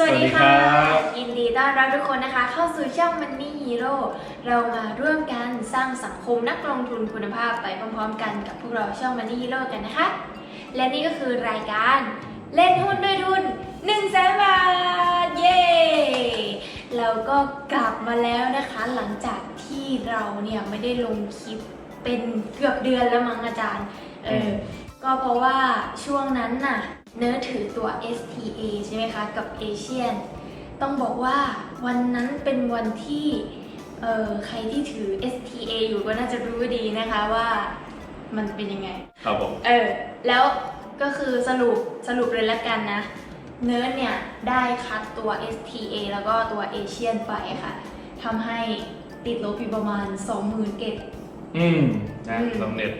สวัสดีค่ะสวัสดีครับยินดีต้อนรับทุกคนนะคะ เข้าสู่ช่อง Money Hero เรามาร่วมกันสร้างสังคมนักลงทุนคุณภาพไปพร้อมๆ กันกับพวกเราช่อง Money Hero กันนะคะ และนี่ก็คือรายการเล่นหุ้นด้วยทุน1นึ่งแสนบาท เย้เราก็กลับมาแล้วนะคะ หลังจากที่เราเนี่ยไม่ได้ลงคลิปเป็นเกือบเดือนแล้วมั้งอาจารย์เออก็เพราะว่าช่วงนั้นน่ะ เนื้อถือตัว STA ใช่ไหมคะกับเอเชียนต้องบอกว่าวันนั้นเป็นวันที่เอ่อใครที่ถือ STA อยู่ก็น่าจะรู้ดีนะคะว่ามันเป็นยังไง ครับผม เออ แล้วก็คือสรุปสรุปเลยละกันนะ เนิร์ดเนี่ย ได้คัดตัว STA แล้วก็ตัวเอเชียนไปค่ะทำให้ติดลบอยู่ประมาณ 20,000 เกตอืมนะอืมสำเร็จ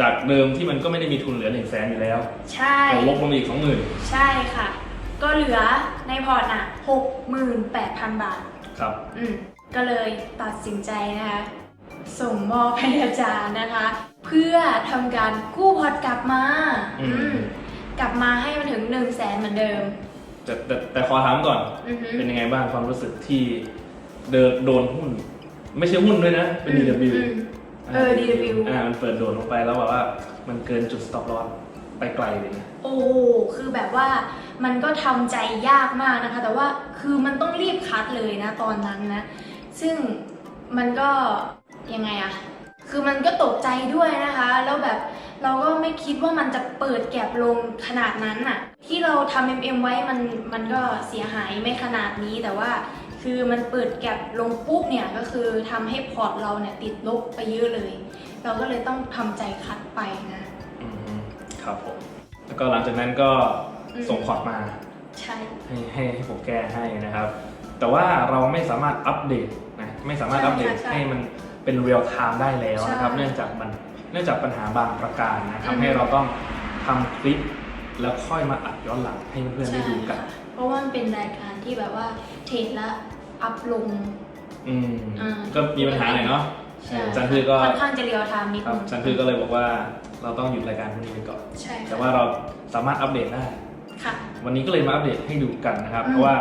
จากเดิมที่มันก็ไม่ได้มีทุนเหลือหนึ่งแสนอยู่แล้วใช่เราลบลงมาอีกสองหมื่นใช่ค่ะ ก็เหลือในพอร์ตอะ68,000บาท ครับ อืม ก็เลยตัดสินใจนะคะ ส่งมอบให้อาจารย์นะคะ เพื่อทำการกู้พอร์ตกลับมา อืมกลับมาให้มันถึง1 0 0 0 0แสนเหมือนเดิม แต่แต่แต่ขอถามก่อน อือฮึ เป็นยังไงบ้างความรู้สึกที่เดินโดนหุ้น ไม่ใช่หุ้นด้วยนะ เป็น DW อืม เออ DW อ่ามันเปิดโดดลงไปแล้วแบบว่ามันเกินจุด stop loss ไปไกลเลยนะโอ้คือแบบว่ามันก็ทำใจยากมากนะคะ แต่ว่าคือมันต้องรีบคัดเลยนะตอนนั้นนะ ซึ่งมันก็ยังไงอะคือมันก็ตกใจด้วยนะคะ แล้วแบบเราก็ไม่คิดว่ามันจะเปิดแก็บลงขนาดนั้นอะที่เราทำ MM ไว้มันมันก็เสียหายไม่ขนาดนี้แต่ว่า คือมันเปิดแก็บลงปุ๊บเนี่ยก็คือทำให้พอร์ตเราเนี่ยติดลบไปเยอะเลย เราก็เลยต้องทำใจคัดไปนะอืมครับผมแล้วก็หลังจากนั้นก็อืมส่งพอร์ตมาใช่ให้ให้ให้ผมแก้ให้นะครับ แต่ว่าเราไม่สามารถอัปเดตนะไม่สามารถใช่อัปเดตใช่ให้มันเป็นเรียลไทม์ได้แล้วนะครับใช่เนื่องจากมันเนื่องจากปัญหาบางประการนะอืมทำให้เราต้องทำคลิป แล้วค่อยมาอัดย้อนหลังให้เพื่อนๆได้ดูกันใช่ค่ะเพราะว่ามันเป็นรายการที่แบบว่าเทรดแล้วอัพลง อืมอ่า ก็มีปัญหาหน่อยเนาะใช่เออจันพือก็ค่อนข้างจะเรียวไทม์นิดครับนึงจันพือก็เลยบอกว่าเราต้องหยุดรายการพวกนี้ไปก่อน ใช่แต่ค่ะว่าเราสามารถอัปเดตได้ ค่ะ วันนี้ก็เลยมาอัปเดตให้ดูกันนะครับ อืม เพราะว่า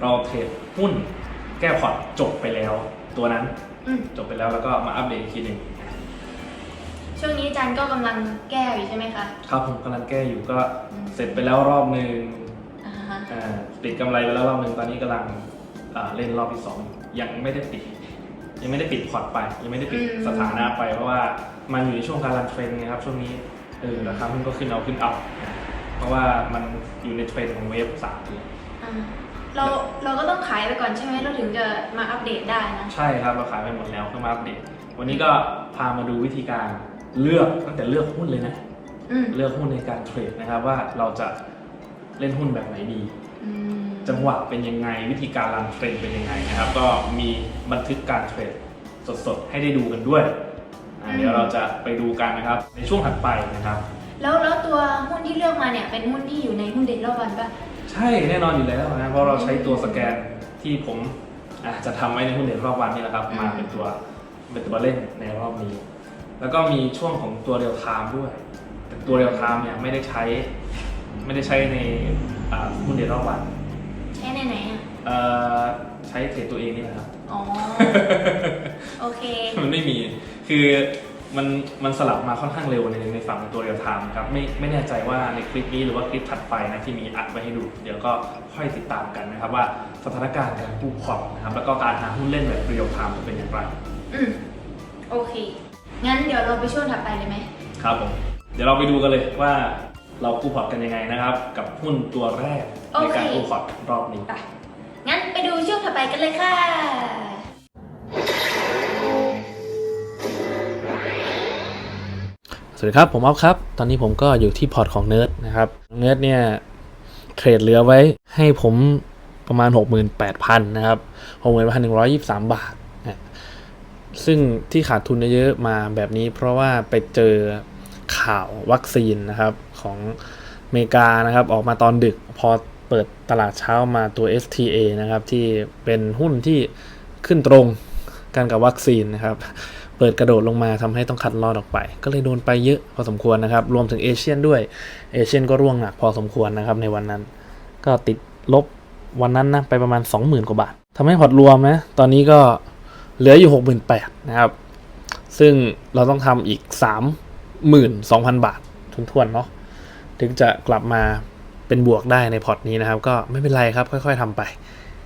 เราเทรดหุ้นแก้พอร์ตจบไปแล้ว ตัวนั้นอืมจบไปแล้วแล้วก็มาอัปเดตอีกทีหนึ่ง ช่วงนี้อาจันก็กำลังแก้อยู่ใช่ไหมคะครับผมกำลังแก้อยู่ก็อืมเสร็จไปแล้วรอบหนึ่งอ่าฮะอ่าติดกำไรไปแล้วรอบหนึ่งตอนนี้กำลังอ่าเล่นรอบที่สองยังไม่ได้ปิด ยังไม่ได้ปิดพอร์ตไป ยังไม่ได้ปิดสถานะไป เพราะว่ามันอยู่ในช่วงการรันเทรนด์นะครับช่วงนี้เออราคาหุ้นก็ขึ้นเอาขึ้นเอานะเพราะว่ามันอยู่ในเทรนด์ของเวฟสามเลยอ่าเราเราก็ต้องขายไปก่อนใช่ไหมเราถึงจะมาอัปเดตได้นะ ใช่ครับเราขายไปหมดแล้วเพื่อมาอัปเดต วันนี้ก็พามาดูวิธีการ เลือกตั้งแต่เลือกหุ้นเลยนะ อืมเลือกหุ้นในการเทรดนะครับว่าเราจะเล่นหุ้นแบบไหนดี อืมจังหวะเป็นยังไงวิธีการรันเทรนเป็นยังไงนะครับ ก็มีบันทึกการเทรดสดๆ ให้ได้ดูกันด้วยอ่าเดี๋ยวเราจะไปดูกันนะครับ ในช่วงถัดไปนะครับ แล้วแล้วตัวหุ้นที่เลือกมาเนี่ยเป็นหุ้นที่อยู่ในหุ้นเด็ดรอบวันปะใช่แน่นอนอยู่แล้วนะเพราะเราใช้ตัวสแกนที่ผมอาจจะทำไว้ในหุ้นเด่นรอบวันนี่แหละครับอืมมาเป็นตัวเป็นตัวเล่นในรอบนี้ แล้วก็มีช่วงของตัวเรียลไทม์ด้วย แต่ตัวเรียลไทม์เนี่ยไม่ได้ใช้ ไม่ได้ใช้ในอ่าหุ้นเด่นรอบวันใช้ในไหนอะเอ่อใช้เทรดตัวเองนี่แหละครับ อ๋อ โอเค มันไม่มี คือมันมันสลับมาค่อนข้างเร็วในในฝั่งของตัวเรียลไทม์ครับไม่ไม่แน่ใจว่าในคลิปนี้หรือว่าคลิปถัดไปนะที่มีอัดไว้ให้ดู เดี๋ยวก็ค่อยติดตามกันนะครับว่าสถานการณ์การกู้พอร์ตนะครับแล้วก็การหาหุ้นเล่นแบบเรียลไทม์จะเป็นอย่างไร อืมโอเค งั้นเดี๋ยวเราไปช่วงถัดไปเลยไหม ครับผม เดี๋ยวเราไปดูกันเลยว่าเรากู้พอร์ตกันยังไงนะครับ กับหุ้นตัวแรกในการกู้พอร์ตรอบนี้ ไป งั้นไปดูช่วงถัดไปกันเลยค่ะ สวัสดีครับ ผมอ๊อฟครับ ตอนนี้ผมก็อยู่ที่พอร์ตของเนิร์ดนะครับ เนิร์ดเนี่ยเทรดเหลือไว้ให้ผมประมาณ 68,000 นะครับ 68,123 บาทนะ ซึ่งที่ขาดทุนเยอะมาแบบนี้ เพราะว่าไปเจอข่าววัคซีนนะครับของอเมริกานะครับ ออกมาตอนดึกพอเปิดตลาดเช้ามาตัว STA นะครับ ที่เป็นหุ้นที่ขึ้นตรงกันกับวัคซีนนะครับ เปิดกระโดดลงมาทำให้ต้องคัดลอดออกไป ก็เลยโดนไปเยอะพอสมควรนะครับ รวมถึงเอเชียนด้วยเอเชียนก็ร่วงหนักพอสมควรนะครับในวันนั้น ก็ติดลบวันนั้นนะไปประมาณ 20,000 กว่าบาททำให้พอร์ตรวมนะ ตอนนี้ก็ เหลืออยู่68,000นะครับ ซึ่งเราต้องทำอีก32,000บาททุนทวนๆเนาะถึงจะกลับมาเป็นบวกได้ในพอร์ตนี้นะครับ ก็ไม่เป็นไรครับ ค่อยๆทำไป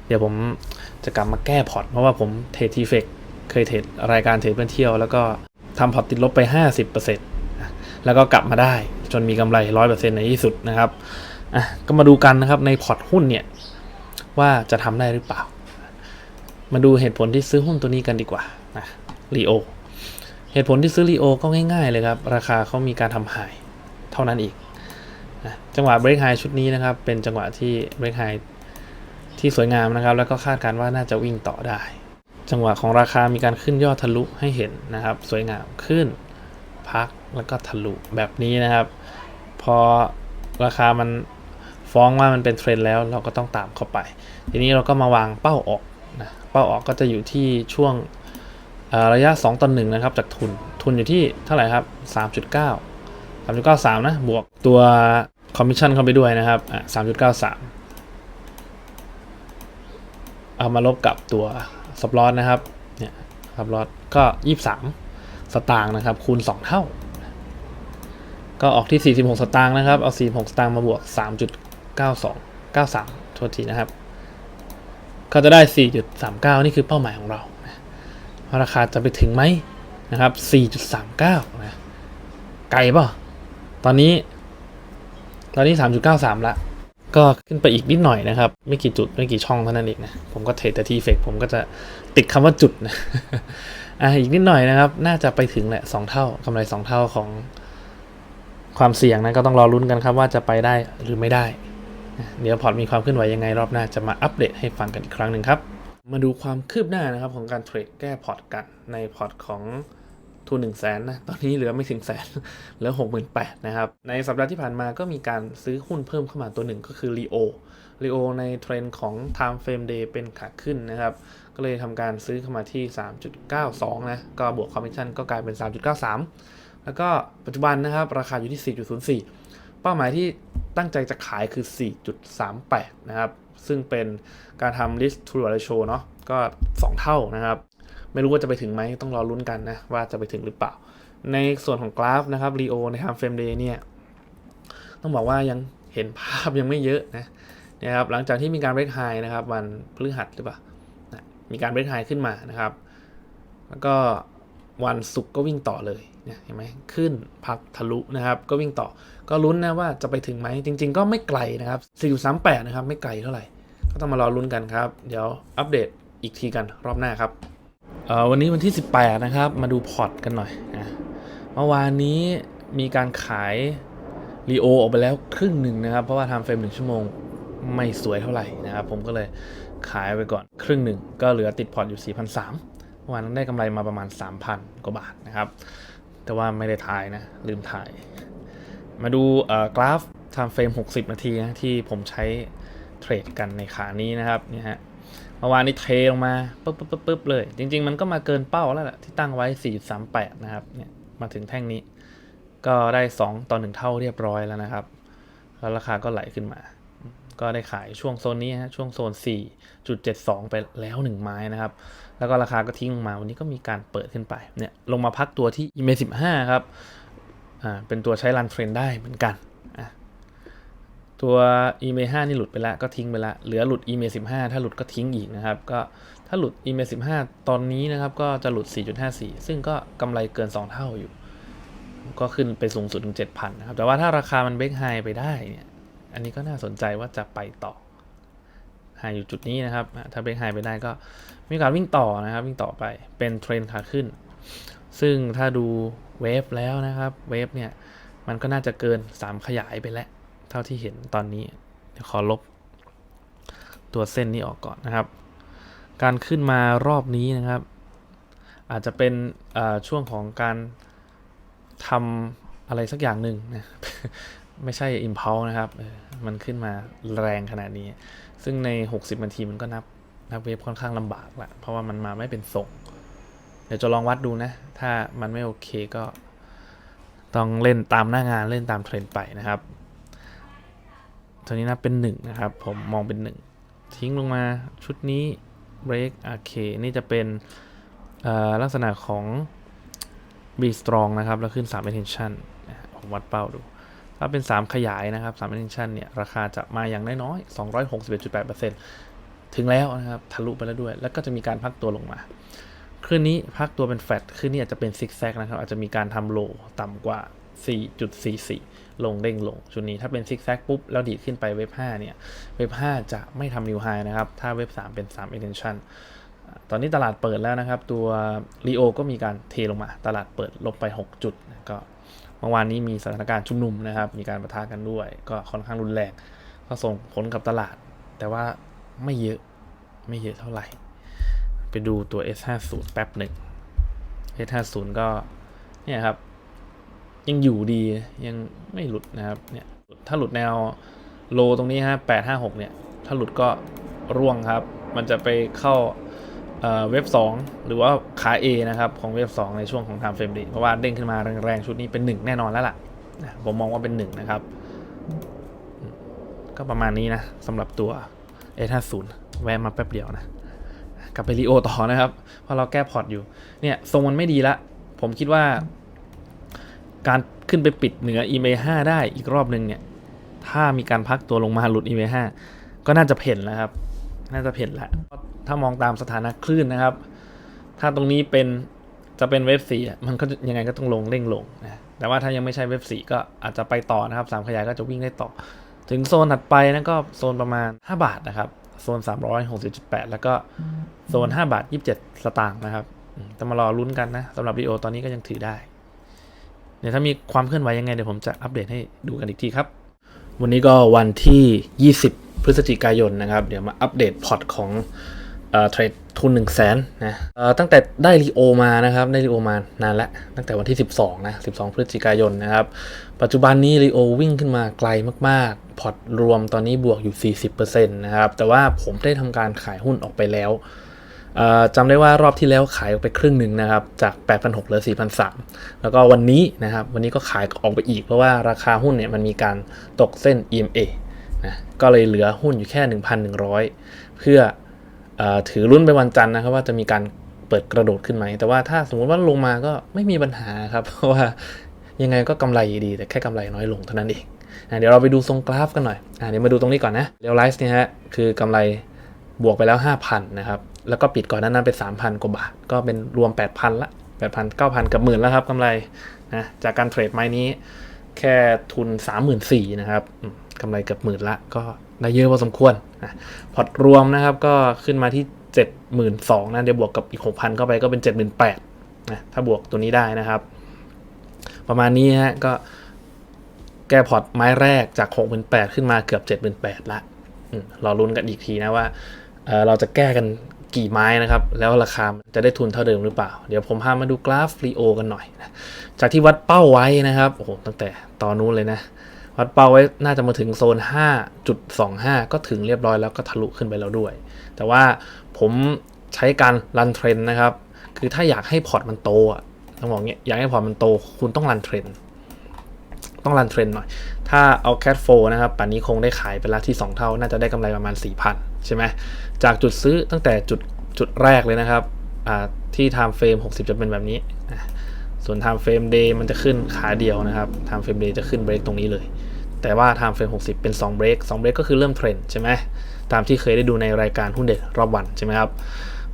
เดี๋ยวผมจะกลับมาแก้พอร์ตเพราะว่าผมเทรดทีเฟกเคยเทรดรายการเทรดเพื่อนเที่ยว แล้วก็ทำพอร์ตติดลบไป 50%นะแล้วก็กลับมาได้จนมีกำไร 100%ในที่สุดนะครับอะก็มาดูกันนะครับในพอร์ตหุ้นเนี่ยว่าจะทำได้หรือเปล่า มาดูเหตุผลที่ซื้อหุ้นตัวนี้กันดีกว่านะรีโอเหตุผลที่ซื้อรีโอก็ง่ายๆเลยครับ ราคาเขามีการทำหายเท่านั้นอีกนะจังหวะเบรกไฮชุดนี้นะครับ เป็นจังหวะที่เบรกไฮที่สวยงามนะครับ แล้วก็คาดการณ์ว่าน่าจะวิ่งต่อได้ จังหวะของราคามีการขึ้นยอดทะลุให้เห็นนะครับ สวยงามขึ้นพักแล้วก็ทะลุแบบนี้นะครับ พอราคามันฟ้องว่ามันเป็นเทรนด์แล้วเราก็ต้องตามเข้าไป ทีนี้เราก็มาวางเป้าออก เป้าออกก็จะอยู่ที่ช่วงระยะ 2ต่อ1นะครับจากทุนทุนอยู่ที่เท่าไหร่ครับ 3.9 3.93 นะ บวกตัวคอมมิชชั่นเข้าไปด้วยนะครับอะ3.93 เอามาลบกับตัวซับลอสนะครับเนี่ยซับลอสก็ 23 สตางค์นะครับ คูณ 2 เท่า ก็ออกที่ 46 สตางค์นะครับ เอา 46 สตางค์มาบวก 3.92 93 โทษทีนะครับ ก็จะได้ 4.39 นี่คือเป้าหมายของเรานะว่าราคาจะไปถึงไหมนะครับ 4.39 นะ ไกลป่ะ ตอนนี้ ตอนนี้ 3.93 ละ ก็ขึ้นไปอีกนิดหน่อยนะครับ ไม่กี่จุด ไม่กี่ช่องเท่านั้นเองนะ ผมก็เทรดแต่ทีเฟกผมก็จะติดคำว่าจุดนะ อะอีกนิดหน่อยนะครับ น่าจะไปถึงแหละ 2 เท่ากำไร 2 เท่าของความเสี่ยงนะ ก็ต้องรอลุ้นกันครับว่าจะไปได้หรือไม่ได้ เดี๋ยวพอร์ตมีความเคลื่อนไหวยังไงรอบหน้าจะมาอัปเดตให้ฟังกันอีกครั้งหนึ่งครับ มาดูความคืบหน้านะครับของการเทรดแก้พอร์ตกันในพอร์ตของทุน1 0 0 0 0แสนนะ ตอนนี้เหลือไม่ถึงแสน เหลือ68,000นะครับ ในสัปดาห์ที่ผ่านมาก็มีการซื้อหุ้นเพิ่มเข้ามาตัวหนึ่งก็คือ Leo Leo ในเทรนด์ของ Time Frame Day เป็นขาขึ้นนะครับ ก็เลยทำการซื้อเข้ามาที่ 3.92 นะ ก็บวกคอมมิชชั่นก็กลายเป็น 3.93 แล้วก็ปัจจุบันนะครับ ราคาอยู่ที่ 4.04 เป้าหมายที่ตั้งใจจะขายคือ 4.38 นะครับ ซึ่งเป็นการทำ list to ratio เนาะก็ 2 เท่านะครับ ไม่รู้ว่าจะไปถึงไหมต้องรอลุ้นกันนะ ว่าจะไปถึงหรือเปล่า ในส่วนของกราฟนะครับ Leo ใน time frame day เนี่ย ต้องบอกว่ายังเห็นภาพยังไม่เยอะนะนะครับหลังจากที่มีการเบรกไฮนะครับวันพฤหัสหรือเปล่านะมีการเบรกไฮขึ้นมานะครับ แล้วก็ วันศุกร์ก็วิ่งต่อเลยเนี่ยเห็นไหมขึ้นพักทะลุนะครับ ก็วิ่งต่อ ก็ลุ้นนะว่าจะไปถึงไหมจริง ๆ ก็ไม่ไกลนะครับ4.38นะครับไม่ไกลเท่าไหร่ ก็ต้องมารอลุ้นกันครับ เดี๋ยวอัปเดตอีกทีกันรอบหน้าครับอ่อวันนี้วันที่ 18 นะครับ มาดูพอร์ตกันหน่อยนะเมื่อวานนี้มีการขายรีโอออกไปแล้วครึ่งหนึ่งนะครับ เพราะว่าทำเฟรมหนึ่งชั่วโมงไม่สวยเท่าไหร่นะครับ ผมก็เลยขายไปก่อนครึ่งหนึ่งก็เหลือติดพอร์ตอยู่4,300เมื่อ วานนั้นได้กำไรมาประมาณ 3,000 กว่าบาทนะครับ แต่ว่าไม่ได้ถ่ายนะ ลืมถ่าย มาดูกราฟ time frame 60 นาทีนะที่ผมใช้เทรดกันในขานี้นะครับนี่ฮะเมื่อวานนี้เทลงมาปุ๊บปุ๊บปุ๊บปุ๊บเลย จริง ๆ มันก็มาเกินเป้าแล้วแหละที่ตั้งไว้ 4.38 นะครับเนี่ยมาถึงแท่งนี้ ก็ได้ 2 ต่อ 1 เท่าเรียบร้อยแล้วนะครับ แล้วราคาก็ไหลขึ้นมา ก็ได้ขายช่วงโซนนี้ฮะช่วงโซน 4.72 ไปแล้ว1ไม้นะครับ แล้วก็ราคาก็ทิ้งลงมาวันนี้ก็มีการเปิดขึ้นไปเนี่ยลงมาพักตัวที่ EMA 15ครับอ่าเป็นตัวใช้รันเทรนได้เหมือนกันอะตัว EMA 5นี่หลุดไปแล้วก็ทิ้งไปแล้วเหลือหลุด EMA 15ถ้าหลุดก็ทิ้งอีกนะครับ ก็ถ้าหลุด EMA 15ตอนนี้นะครับก็จะหลุด 4.54 ซึ่งก็กำไรเกิน 2 เท่าอยู่ ก็ขึ้นไปสูงสุดถึง7,000นะครับแต่ว่าถ้าราคามันเบรกไฮไปได้เนี่ย อันนี้ก็น่าสนใจว่าจะไปต่อไฮอยู่จุดนี้นะครับ ถ้าเบรกไฮไปได้ก็มีการวิ่งต่อนะครับ วิ่งต่อไปเป็นเทรนขาขึ้น ซึ่งถ้าดูเวฟแล้วนะครับ เวฟเนี่ย มันก็น่าจะเกิน 3 ขยายไปแล้ว เท่าที่เห็นตอนนี้เดี๋ยวขอลบ ตัวเส้นนี้ออกก่อนนะครับ การขึ้นมารอบนี้นะครับ อาจจะเป็นช่วงของการทำอะไรสักอย่างหนึ่งนะ ไม่ใช่ impulse นะครับ มันขึ้นมาแรงขนาดนี้ ซึ่งใน 60 นาทีมันก็นับ นับเวฟค่อนข้างลำบากละ เพราะว่ามันมาไม่เป็นทรงเดี๋ยวจะลองวัดดูนะ ถ้ามันไม่โอเคก็ ต้องเล่นตามหน้างานเล่นตามเทรนด์ไปนะครับตัวนี้นะเป็นหนึ่งนะครับ ผมมองเป็นหนึ่งทิ้งลงมาชุดนี้ break โอเคนี่จะเป็นลักษณะของ B strong นะครับ แล้วขึ้น 3 attention นผมวัดเป้าดู ถ้าเป็น 3 ขยายนะครับ3 attention เนี่ย ราคาจะมาอย่างน้อยๆ261.8%ถึงแล้วนะครับ ทะลุไปแล้วด้วย แล้วก็จะมีการพักตัวลงมาคืนนี้พักตัวเป็นแฟตคืนนี้อาจจะเป็นซิกแซกนะครับ อาจจะมีการทำโลต่ำกว่า 4.44 ลงเด้งลง ชุดนี้ถ้าเป็นซิกแซกปุ๊บ แล้วดีดขึ้นไปเว็บ 5 เนี่ย เว็บ 5 จะไม่ทำนิวไฮนะครับ ถ้าเว็บ 3 เป็น 3 extension ตอนนี้ตลาดเปิดแล้วนะครับ ตัว Leo ก็มีการเทลงมา ตลาดเปิดลบไป 6 จุด ก็ มื่อวานนี้มีสถานการณ์ชุมนุมนะครับ มีการประทะกันด้วย ก็ค่อนข้างรุนแรงก็ส่งผลกับตลาด แต่ว่าไม่เยอะไม่เยอะเท่าไหร่ ไปดูตัว S50 แป๊บหนึ่ง S50 ก็เนี่ยครับ ยังอยู่ดียังไม่หลุดนะครับเนี่ยถ้าหลุดแนวโลตรงนี้ฮะ856 เนี่ย ถ้าหลุดก็ร่วงครับ มันจะไปเข้า เอ่อเว็บ 2 หรือว่าขา A นะครับ ของเว็บ 2 ในช่วงของ time frame day เพราะว่าเด้งขึ้นมาแรงๆ ชุดนี้เป็น 1 แน่นอนแล้วล่ะผมมองว่าเป็น 1 นะครับ ก็ประมาณนี้นะสำหรับตัว S50 แวะมาแป๊บเดียวนะ กลับไปรีโอต่อนะครับ เพราะเราแก้พอร์ตอยู่ เนี่ยทรงมันไม่ดีละ ผมคิดว่า การขึ้นไปปิดเหนือ EMA 5ได้อีกรอบหนึ่งเนี่ย ถ้ามีการพักตัวลงมาหลุด EMA 5ก็น่าจะเพ่นแล้วครับ น่าจะเพ่นแล้วถ้ามองตามสถานะคลื่นนะครับ ถ้าตรงนี้เป็นจะเป็นเว็บ4อ่มันก็ยังไงก็ต้องลงเร่งลงนะแต่ว่าถ้ายังไม่ใช่เว็บ4ก็อาจจะไปต่อนะครับ3ขยายก็จะวิ่งได้ต่อ ถึงโซนถัดไปนั่นก็โซนประมาณ 5 บาทนะครับ โซน 360.8 แล้วก็โซน 5 บาท 27 สตางค์นะครับอืมต้องมารอลุ้นกันนะสำหรับรีโอตอนนี้ก็ยังถือได้เดี๋ยวถ้ามีความเคลื่อนไหวยังไงเดี๋ยวผมจะอัปเดตให้ดูกันอีกทีครับ วันนี้ก็วันที่ 20 พฤศจิกายนนะครับ เดี๋ยวมาอัปเดตพอร์ตของเทรดทุน1 0 0 0 0แสนนะตั้งแต่ได้รีโอมานะครับได้รีโอมานานแล้วตั้งแต่วันที่ 12นะ12 พฤศจิกายนนะครับ ปัจจุบันนี้รีโอวิ่งขึ้นมาไกลมากๆ พอร์ตรวมตอนนี้บวกอยู่ 40%นะครับ แต่ว่าผมได้ทำการขายหุ้นออกไปแล้วจำได้ว่ารอบที่แล้วขายออกไปครึ่งหนึ่งนะครับ จาก 8,600เหลือ 4,300 แล้วก็วันนี้นะครับ วันนี้ก็ขายออกไปอีกเพราะว่าราคาหุ้นเนี่ยมันมีการตกเส้น EMA นะก็เลยเหลือหุ้นอยู่แค่ 1,100 เพื่อเออถือรุ่นไปวันจันทร์นะครับว่าจะมีการเปิดกระโดดขึ้นไหม แต่ว่าถ้าสมมุติว่าลงมาก็ไม่มีปัญหาครับเพราะว่ายังไงก็กำไรดี แต่แค่กำไรน้อยลงเท่านั้นเองอะเดี๋ยวเราไปดูทรงกราฟกันหน่อยอเดี๋ยวมาดูตรงนี้ก่อนนะเรียลไลซ์เนี่ยฮะคือกำไรบวกไปแล้ว 5,000 นะครับ แล้วก็ปิดก่อนหนานั้นไป 3,000 กว่าบาท ก็เป็นรวม 8,000 ละ 8,000 9,000 กับหมื่นแล้วครับกำไรนะจากการเทรดไม้นี้แค่ทุน 34,000 นะครับ กำไรเกือบหมื่นละก็ได้เยอะพอสมควรพอร์ตรวมนะครับก็ขึ้นมาที่ 72,000นะเดี๋ยวบวกกับอีก 6,000 เข้าไปก็เป็น 78,000นะถ้าบวกตัวนี้ได้นะครับ ประมาณนี้ฮะก็แก้พอร์ตไม้แรกจาก 68,000 ขึ้นมาเกือบ 78,000ละรอลุ้นกันอีกทีนะว่าเเราจะแก้กันกี่ไม้นะครับ แล้วราคาจะได้ทุนเท่าเดิมหรือเปล่า เดี๋ยวผมพามาดูกราฟฟรีโอกันหน่อยนะจากที่วัดเป้าไว้นะครับโอ้โหตั้งแต่ตอนนู้นเลยนะ วัดเป้าไว้น่าจะมาถึงโซน 5.25 ก็ถึงเรียบร้อยแล้วก็ทะลุขึ้นไปแล้วด้วย แต่ว่าผมใช้การรันเทรนนะครับ คือถ้าอยากให้พอร์ตมันโตอะต้องบอกเงี้ยอยากให้พอร์ตมันโต คุณต้องรันเทรนต้องรันเทรนหน่อย ถ้าเอาแคทโฟนะครับป่านนี้คงได้ขายไปละที่ 2 เท่า น่าจะได้กำไรประมาณ 4,000 ใช่ไหม จากจุดซื้อตั้งแต่จุดจุดแรกเลยนะครับที่ time frame 60 จะเป็นแบบนี้ ส่วน time frame day มันจะขึ้นขาเดียวนะครับ time frame day จะขึ้นเบรกตรงนี้เลย แต่ว่า time frame 60 เป็น2เบรก2เบรกก็คือเริ่มเทรนใช่ไหมตามที่เคยได้ดูในรายการหุ้นเด็ดรอบวันใช่ไหมครับ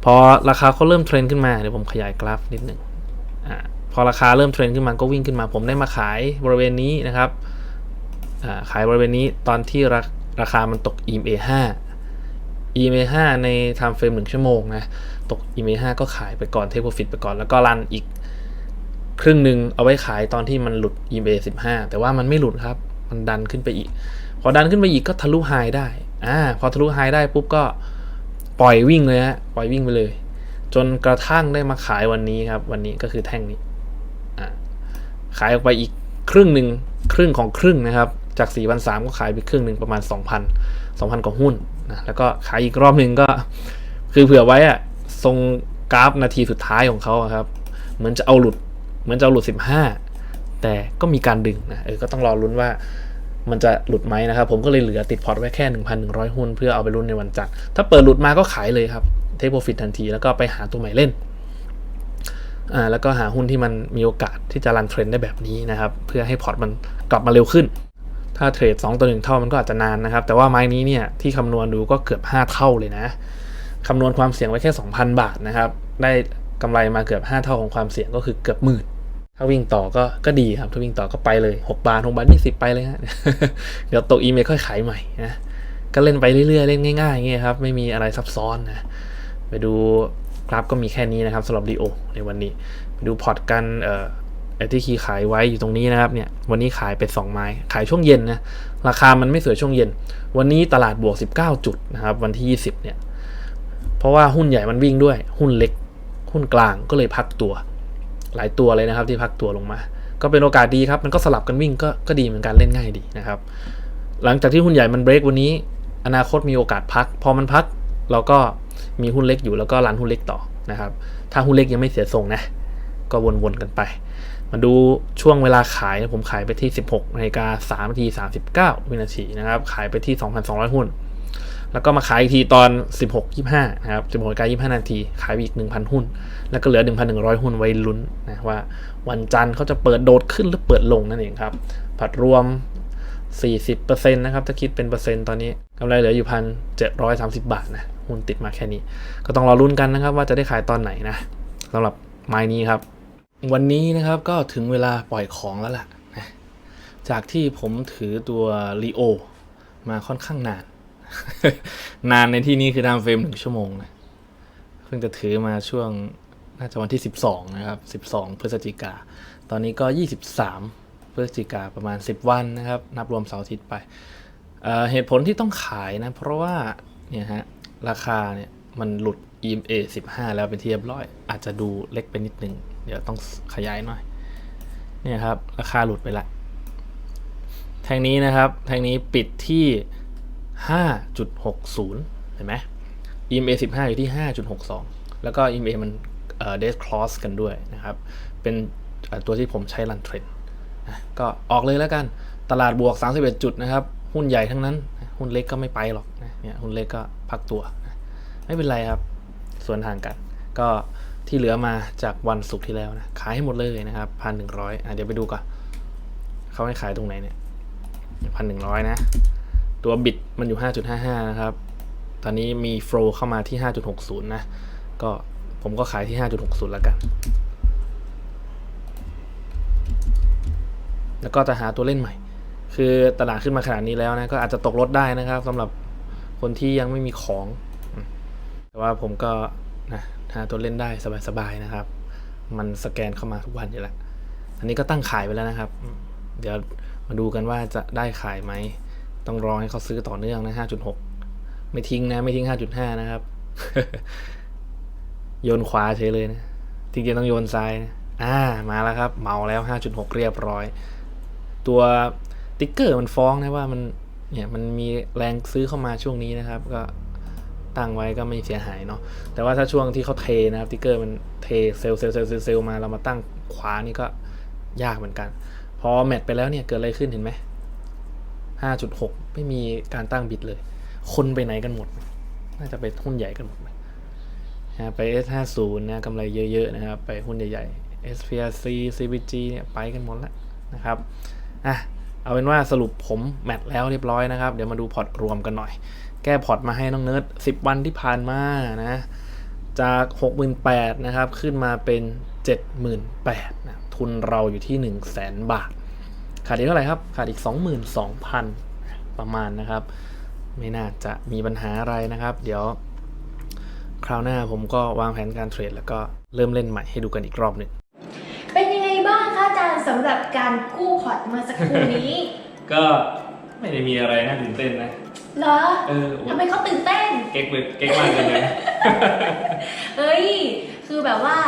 พอราคาเขาเริ่มเทรนขึ้นมาเดี๋ยวผมขยายกราฟนิดหนึ่งอ่าพอราคาเริ่มเทรนขึ้นมาก็วิ่งขึ้นมา ผมได้มาขายบริเวณนี้นะครับอ่าขายบริเวณนี้ตอนที่ราราคามันตก EMA 5 EMA 5ใน time frame 1 ชั่วโมงนะ ตก EMA 5 ก็ขายไปก่อน take profit ไปก่อน แล้วก็รันอีก ครึ่งหนึ่งเอาไว้ขายตอนที่มันหลุด EMA 15 แต่ว่ามันไม่หลุดครับ มันดันขึ้นไปอีก พอดันขึ้นไปอีกก็ทะลุไฮได้ อ่า พอทะลุไฮได้ปุ๊บก็ปล่อยวิ่งเลยฮะ ปล่อยวิ่งไปเลย จนกระทั่งได้มาขายวันนี้ครับ วันนี้ก็คือแท่งนี้ อ่า ขายออกไปอีกครึ่งหนึ่งครึ่งของครึ่งนะครับ จาก4 3 0 0ก็ขายไปครึ่งหนึ่งประมาณ 2,000 2,000 กว่าหุ้นนะ แล้วก็ขายอีกรอบหนึ่งก็ คือเผื่อไว้อะทรงกราฟนาทีสุดท้ายของเขาครับ เหมือนจะเอาหลุด เหมือนจะหลุด 15 แต่ก็มีการดึงนะเออก็ต้องรอลุ้นว่ามันจะหลุดไหมนะครับ ผมก็เลยเหลือติดพอร์ตไว้แค่ 1,100 หุ้น เพื่อเอาไปรุ่นในวันจันทร์ถ้าเปิดหลุดมาก็ขายเลยครับเทคโปรฟิตทันทีแล้วก็ไปหาตัวใหม่เล่นอ่าแล้วก็หาหุ้นที่มันมีโอกาสที่จะรันเทรนได้แบบนี้นะครับ เพื่อให้พอร์ตมันกลับมาเร็วขึ้น ถ้าเทรด2ต่อ1เท่ามันก็อาจจะนานนะครับ แต่ว่าไม้นี้เนี่ยที่คำนวณดูก็เกือบ 5 เท่าเลยนะคำนวณความเสี่ยงไว้แค่ 2,000 บาทนะครับ ได้กำไรมาเกือบ 5 เท่าของความเสี่ยงก็คือเกือบหมื่น ถ้าวิ่งต่อก็ก็ดีครับ ถ้าวิ่งต่อก็ไปเลย 6 บาท6บาท20ไปเลยฮะ เดี๋ยวตกอีเมลค่อยขายใหม่นะ ก็เล่นไปเรื่อยๆ เล่นง่ายๆอย่างเงี้ยครับ ไม่มีอะไรซับซ้อนนะ ไปดูกราฟก็มีแค่นี้นะครับสำหรับดีโอในวันนี้ ไปดูพอร์ตกันเอ่อไอ้ที่คีขายไว้อยู่ตรงนี้นะครับเนี่ยวันนี้ขายไป 2 ไม้ ขายช่วงเย็นนะราคามันไม่สวยช่วงเย็น วันนี้ตลาดบวก 19 จุดนะครับวันที่ 20เนี่ยเพราะว่าหุ้นใหญ่มันวิ่งด้วยหุ้นเล็ก หุ้นกลางก็เลยพักตัว หลายตัวเลยนะครับที่พักตัวลงมา ก็เป็นโอกาสดีครับ มันก็สลับกันวิ่งก็ก็ดีเหมือนกันเล่นง่ายดีนะครับ หลังจากที่หุ้นใหญ่มันเบรกวันนี้ อนาคตมีโอกาสพัก พอมันพักเราก็มีหุ้นเล็กอยู่แล้วก็รันหุ้นเล็กต่อนะครับ ถ้าหุ้นเล็กยังไม่เสียทรงนะ ก็วนๆกันไป มาดูช่วงเวลาขายผมขายไปที่ 16นาฬิกา3นาที39 วินาทีนะครับ ขายไปที่ 2,200 หุ้น แล้วก็มาขายอีกทีตอน 16.25นะครับ16นาฬิกา25 นาที ขายไปอีก 1,000 หุ้น แล้วก็เหลือ 1,100 หุ้นไว้ลุ้นนะว่าวันจันทร์เขาจะเปิดโดดขึ้นหรือเปิดลงนั่นเองครับ ผัดรวม 40%นะครับ ถ้าคิดเป็นเปอร์เซ็นต์ตอนนี้กำไรเหลืออยู่พันเจ็ดร้อยสามสิบบาทนะ หุ้นติดมาแค่นี้ ก็ต้องรอลุ้นกันนะครับ ว่าจะได้ขายตอนไหนนะสำหรับไม้นี้ครับ วันนี้นะครับก็ถึงเวลาปล่อยของแล้วล่ะจากที่ผมถือตัว r ีโอมาค่อนข้างนาน นานในที่นี้คือทำเฟรมหนึ่งชั่วโมงนะเพิ่งจะถือมาช่วงน่าจะวันที่ 12 นะครับ 12 พฤศจิกา ตอนนี้ก็ 23 พฤศจิกาประมาณ 10 วันนะครับ นับรวมเสาร์อาทิตย์ไปเเหตุผลที่ต้องขายนะ เพราะว่าเนี่ยฮะราคาเนี่ยมันหลุด EMA 15 แล้วเป็นที่เรียบร้อย อาจจะดูเล็กไปนิดนึง เดี๋ยวต้องขยายหน่อย เนี่ยครับ ราคาหลุดไปละ แท่งนี้นะครับ แท่งนี้ปิดที่ 5.60 เห็นไหม EMA 15 อยู่ที่ 5.62 แล้วก็ EMA มันเอ่อ dead cross กันด้วยนะครับ เป็นตัวที่ผมใช้รันเทรนก็ออกเลยแล้วกัน ตลาดบวก 31 จุดนะครับ หุ้นใหญ่ทั้งนั้น หุ้นเล็กก็ไม่ไปหรอกเนี่ยหุ้นเล็กก็พักตัว ไม่เป็นไรครับ ส่วนทางกัน ก็ที่เหลือมาจากวันศุกร์ที่แล้วนะ ขายให้หมดเลยนะครับพันหนึ่งร้อยเดี๋ยวไปดูก่อนเขาให้ขายตรงไหนเนี่ยพันหนึ่งร้อยนะ ตัวบิดมันอยู่ 5.55 นะครับ ตอนนี้มีโฟลเข้ามาที่ 5.60 นะ ก็ผมก็ขายที่ 5.60 แล้วกัน แล้วก็จะหาตัวเล่นใหม่ คือตลาดขึ้นมาขนาดนี้แล้วนะ ก็อาจจะตกรถได้นะครับสำหรับคนที่ยังไม่มีของ แต่ว่าผมก็นะหาตัวเล่นได้สบายๆนะครับ มันสแกนเข้ามาทุกวันอยู่แล้ว อันนี้ก็ตั้งขายไปแล้วนะครับ เดี๋ยวมาดูกันว่าจะได้ขายไหม ต้องรอให้เขาซื้อต่อเนื่องนะ5.6ไม่ทิ้งนะ ไม่ทิ้ง5.5นะครับ โยนขวาเฉยเลยนะจริงๆต้องโยนซ้ายนะอ่ามาแล้วครับ เมาแล้ว5.6เรียบร้อย ตัวติ๊กเกอร์มันฟ้องนะว่ามันเนี่ยมันมีแรงซื้อเข้ามาช่วงนี้นะครับ ก็ตั้งไว้ก็ไม่เสียหายเนาะแต่ว่าถ้าช่วงที่เขาเทนะครับติ๊กเกอร์มันเทเซลเซลเซลเซลมาเรามาตั้งขวานี่ก็ยากเหมือนกัน พอแมทไปแล้วเนี่ยเกิดอะไรขึ้นเห็นไหม 5.6 ไม่มีการตั้งบิดเลย คนไปไหนกันหมด น่าจะไปหุ้นใหญ่กันหมดเลยนะไป S50 นะกำไรเยอะๆนะครับ ไปหุ้นใหญ่ๆ SPRC CBG เนี่ยไปกันหมดแล้วนะครับอะเอาเป็นว่าสรุปผมแมทแล้วเรียบร้อยนะครับ เดี๋ยวมาดูพอร์ตรวมกันหน่อย แก้พอร์ตมาให้น้องเนิร์ด10 วันที่ผ่านมานะจาก 68,000นะครับ ขึ้นมาเป็น 78,000นะทุนเราอยู่ที่ 1 0 0 0 0 0 บาท ขาดอีกเท่าไหร่ครับ ขาดอีก 22,000 ประมาณนะครับ ไม่น่าจะมีปัญหาอะไรนะครับ เดี๋ยว คราวหน้าผมก็วางแผนการเทรดแล้วก็เริ่มเล่นใหม่ให้ดูกันอีกรอบหนึ่งเป็นยังไงบ้างคะอาจารย์สำหรับการกู้พอร์ตเมื่อสักครู่นี้ ก็ไม่ได้มีอะไรน่าตื่นเต้นนะ เหรอเออทำไมเขาตื่นเต้น เก๊กเลยเก๊กมากเลยนะเฮ้ย คือแบบว่า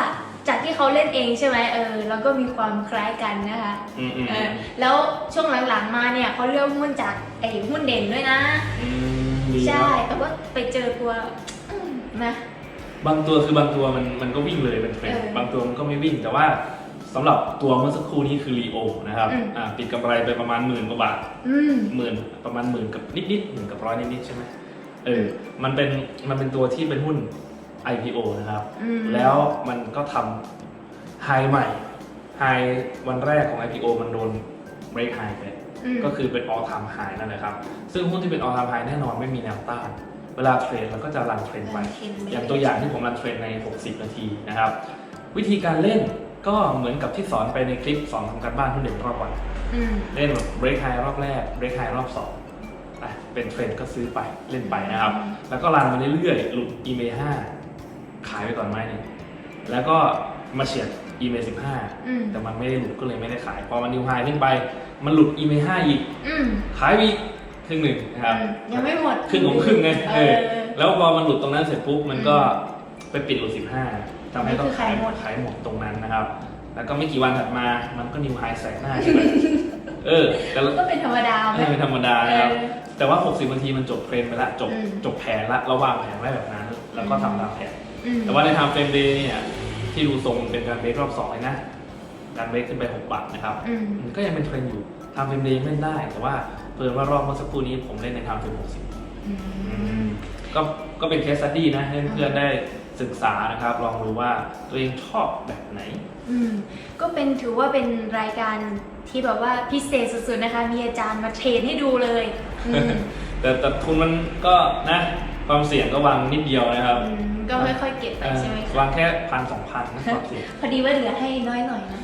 จากที่เขาเล่นเองใช่ไหมเออแล้วก็มีความคล้ายกันนะคะอืมอืมเออแล้วช่วงหลังๆมาเนี่ยเขาเลือกหุ้นจากไอ้หุ้นเด่นด้วยนะ อืมดีใช่เนอะแต่ว่าไปเจอตัวอืมนะ บางตัวคือบางตัวมันมันก็วิ่งเลยเป็นเทรนเออบางตัวมันก็ไม่วิ่ง แต่ว่าสำหรับตัวเมื่อสักครู่นี้คือรีโอนะครับอืม อ่าปิดกำไรไปประมาณหมื่นกว่าบาท อืม หมื่นประมาณหมื่นกับนิดๆหมื่นกับร้อยนิดๆใช่ไหมเออ มันเป็นมันเป็นตัวที่เป็นหุ้น IPO นะครับ อืม แล้วมันก็ทำไฮใหม่ไฮวันแรกของ IPO มันโดน break high ไป อืม ก็คือเป็น all time high นั่นแหละครับ ซึ่งหุ้นที่เป็น all time high แน่นอนไม่มีแนวต้าน เวลาเทรดเราก็จะรันเทรนไป รันเทรนไป อย่างตัวอย่างที่ผมรันเทรนใน 60 นาทีนะครับ วิธีการเล่นก็เหมือนกับที่สอนไปในคลิปสอนทำการบ้านทุนเด่นรอบวัน อืม เล่นแบบ break high รอบแรก break high รอบสองอะเป็นเทรนก็ซื้อไปเล่นไปนะครับ แล้วก็รันมาเรื่อยๆ หลุด EMA 5 ขายไปก่อนไหมเนี่ยแล้วก็มาเฉียด EMA อืม15 แต่มันไม่ได้หลุดก็เลยไม่ได้ขาย พอมันนิวไฮขึ้นไป มันหลุด EMA 5อีก อืมขายไปอีกครึ่งหนึ่งนะครับอืมยังไม่หมดครึ่งของครึ่งไงเอเออ อ แล้วพอมันหลุดตรงนั้นเสร็จปุ๊บมันก็ไปปิดหลุด 15ทำให้ต้องนี่คือขายหมดขายหมดตรงนั้นนะครับ แล้วก็ไม่กี่วันถัดมา มันก็นิวไฮแสกหน้าใช่ไหมเออ แต่ละก็เป็นธรรมดาไหม ไม่เป็นธรรมดานะครับเออแต่ว่า 60นาทีมันจบเทรนไปละ จบอืม จบแผนละเราวางแผนไว้แบบนั้น แล้วก็ทำตามแผน อืม แต่ว่าในไทม์เฟรมเดย์เนี่ยที่ดูทรงเป็นการเบรกรอบสองเลยนะการเบรกขึ้นไป6บาทนะครับ อืมมันก็ยังเป็นเทรนอยู่ไทม์เฟรมเดย์เล่นได้ แต่ว่าเพิ่นว่ารอบเมื่อสักครู่นี้ผมเล่นในไทม์เฟรม60อืม ก็ก็เป็นเคสสตี้นะให้เพื่อนๆได้ศึกษานะครับ ลองดูว่าตัวเองชอบแบบไหน อืม ก็เป็นถือว่าเป็นรายการที่แบบว่าพิเศษสุดๆนะคะ มีอาจารย์มาเทรนให้ดูเลย อืม แต่แต่ทุนมันก็นะ ความเสี่ยงก็วางนิดเดียวนะครับอืมก็ไม่ค่อยเก็บไปเออใช่ไหมคะวางแค่พันสองพันนะความเสี่ยง พอดีว่าเหลือให้น้อยหน่อยนะ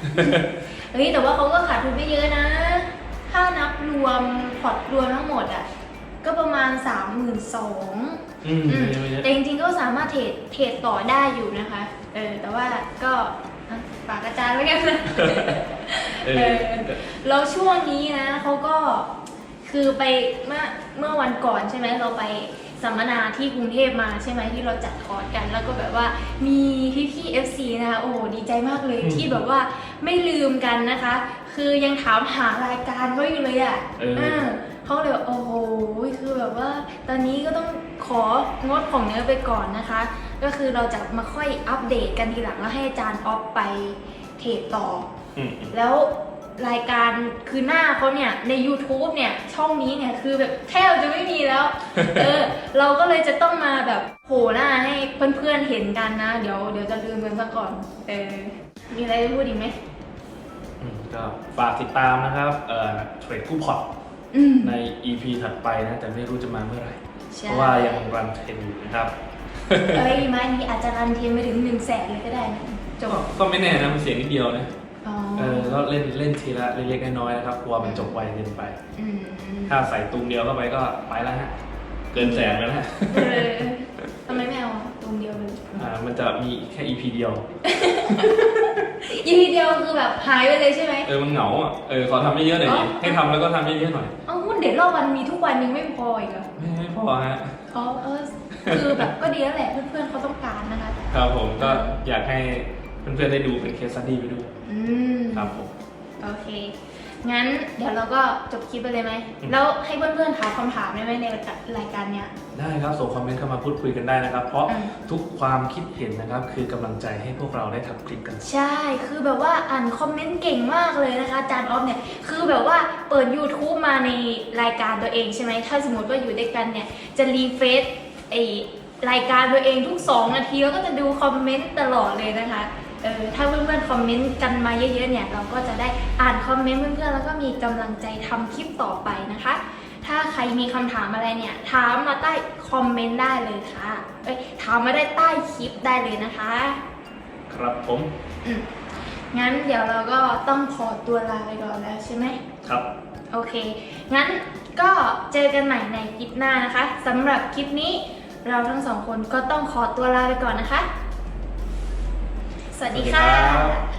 เฮ้ยแต่ว่าเขาก็ขาดทุนไม่เยอะนะ ถ้านับรวมพอร์ตรวมทั้งหมดอะ ก็ประมาณ 3 2 0 0 0อืมอืมไม่เยอะแต่จริงๆก็สามารถเทรดเทรดต่อได้อยู่นะคะ เออแต่ว่าก็อะฝากอาจารย์ไว้กันนะ เอเอออแล้วช่วงนี้นะเขาก็คือไปเมื่อเมื่อวันก่อนใช่ไหมเราไป สัมมนาที่กรุงเทพมาใช่ไหมที่เราจัดคอร์สกัน แล้วก็แบบว่ามีพี่พี่ๆ FC นะคะโอ้โหดีใจมากเลยอืมที่แบบว่าไม่ลืมกันนะคะ คือยังถามหารายการเขาอยู่เลยอะ่ะเออเออเขาเลยบอกโอ้โหคือแบบว่า ตอนนี้ก็ต้องของดของเนื้อไปก่อนนะคะ ก็คือเราจะมาค่อยอัปเดตกันทีหลังแล้วให้อาจารย์ออฟไปเทรดต่ออืมแล้ว รายการคือหน้าเขาเนี่ยใน YouTube เนี่ยช่องนี้เนี่ยคือแบบแทบจะไม่มีแล้ว เออ เราก็เลยจะต้องมาแบบโผล่หน้าให้เพื่อนๆเห็นกันนะ เดี๋ยวเดี๋ยวจะลืมกันซะก่อนเออมีอะไรจะพูดอีกไหมอืมก็ฝากติดตามนะครับเอ่อเทรดคู่พอร์ตอืม ใน EP ถัดไปนะ แต่ไม่รู้จะมาเมื่อไหร่ ใช่ เพราะว่ายังรันเทรนอยู่นะครับ เอ้ยไม้นี้อาจจะรันเทียนไปถึงหนึ่งแสนเลยก็ได้นะจบก็ก็ไม่แน่นะมันเสียงนิดเดียวนะ อ๋อเออก็เล่นเล่นทีละเล็กๆน้อยๆนะครับกลัวมันจบไวเกินไป อืมถ้าใส่ตุงเดียวเข้าไปก็ไปแล้วฮะ เกินแสนแล้วฮะเออทำไมไม่เอาตรงเดียวเลยอ่ามันจะมีแค่ EP เดียวยีทีเดียวคือแบบหายไปเลยใช่ไหมเออมันเหงาอะ เออขอทำเยอะๆหน่อยดิอ๋อให้ทำแล้วก็ทำเยอะๆหน่อย เอาหุ้นเด็ดรอบวันมีทุกวันยังไม่พออีกเหรอไม่ไม่พอฮะ อ๋อเออคือแบบก็ดีแล้วแหละเพื่อนๆเขาต้องการนะคะ ครับผมก็อยากให้ เพื่อนๆได้ดูเป็นเคสสตี้ไปดูอืมครับผม โอเค งั้นเดี๋ยวเราก็จบคลิปไปเลยไหม อืม แล้วให้เพื่อนๆถามคำถามได้ไหมในรายการเนี้ย ได้ครับส่งคอมเมนต์เข้ามาพูดคุยกันได้นะครับ เพราะอืม ทุกความคิดเห็นนะครับ คือกำลังใจให้พวกเราได้ทำคลิปกัน ใช่ คือแบบว่าอ่านคอมเมนต์เก่งมากเลยนะคะอาจารย์ออฟเนี่ย คือแบบว่าเปิด YouTube มาในรายการตัวเองใช่ไหม ถ้าสมมติว่าอยู่ด้วยกันเนี่ย จะรีเฟซไอรายการตัวเองทุก 2 นาทีแล้วก็จะดูคอมเมนต์ตลอดเลยนะคะ เออถ้าเพื่อนๆคอมเมนต์กันมาเยอะๆเนี่ยเราก็จะได้อ่านคอมเมนต์เพื่อนๆแล้วก็มีกำลังใจทำคลิปต่อไปนะคะ ถ้าใครมีคำถามอะไรเนี่ยถามมาใต้คอมเมนต์ได้เลยค่ะเอ้ยถามมาได้ใต้คลิปได้เลยนะคะ ครับผมอืมงั้นเดี๋ยวเราก็ต้องขอตัวลาไปก่อนแล้วใช่ไหม ครับ โอเค งั้นก็เจอกันใหม่ในคลิปหน้านะคะ สำหรับคลิปนี้เราทั้งสองคนก็ต้องขอตัวลาไปก่อนนะคะ สวัสดีค่ะ